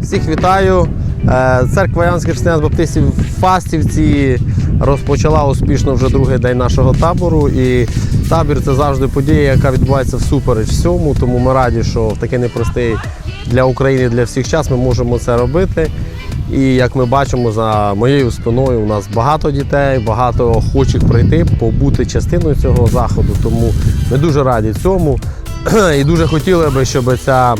Всіх вітаю. Е, Церква Янських християн Баптистів в Фастівці розпочала успішно вже другий день нашого табору. І табір це завжди подія, яка відбувається всупереч всьому. Тому ми раді, що в такий непростий для України для всіх час ми можемо це робити. І як ми бачимо за моєю спиною, у нас багато дітей, багато охочих прийти, побути частиною цього заходу. Тому ми дуже раді цьому. І дуже хотіли би, щоб ця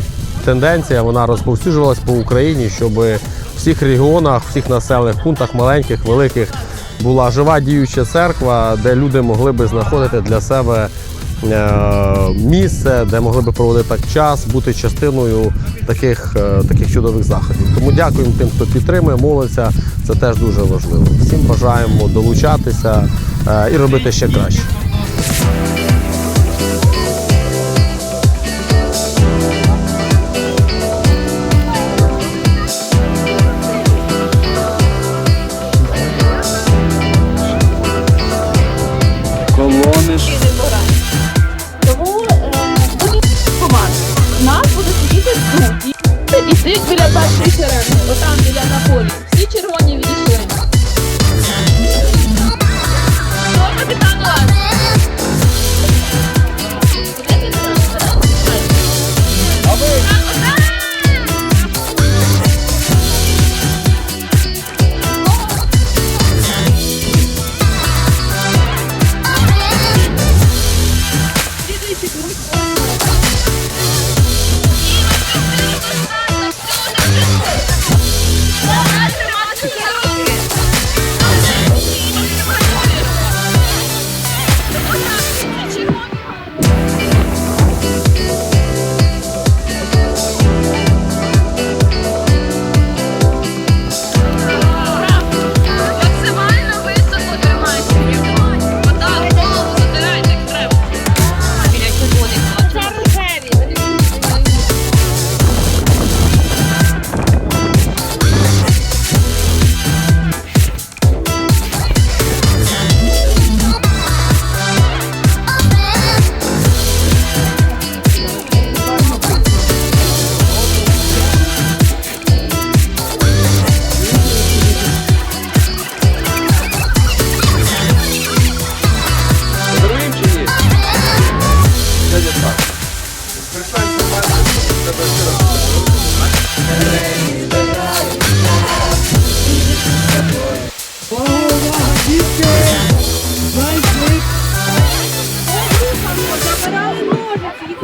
тенденція вона розповсюджувалась по Україні, щоб в всіх регіонах, в всіх населених пунктах, маленьких, великих, була жива діюча церква, де люди могли би знаходити для себе е, місце, де могли би проводити так час, бути частиною таких, е, таких чудових заходів. Тому дякуємо тим, хто підтримує, молиться. Це теж дуже важливо. Всім бажаємо долучатися е, і робити ще краще. excellent. But I'm the other fool.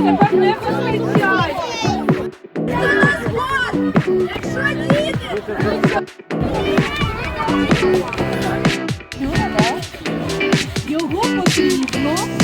тепер не вистачає. Якщо діти! Його потрібно.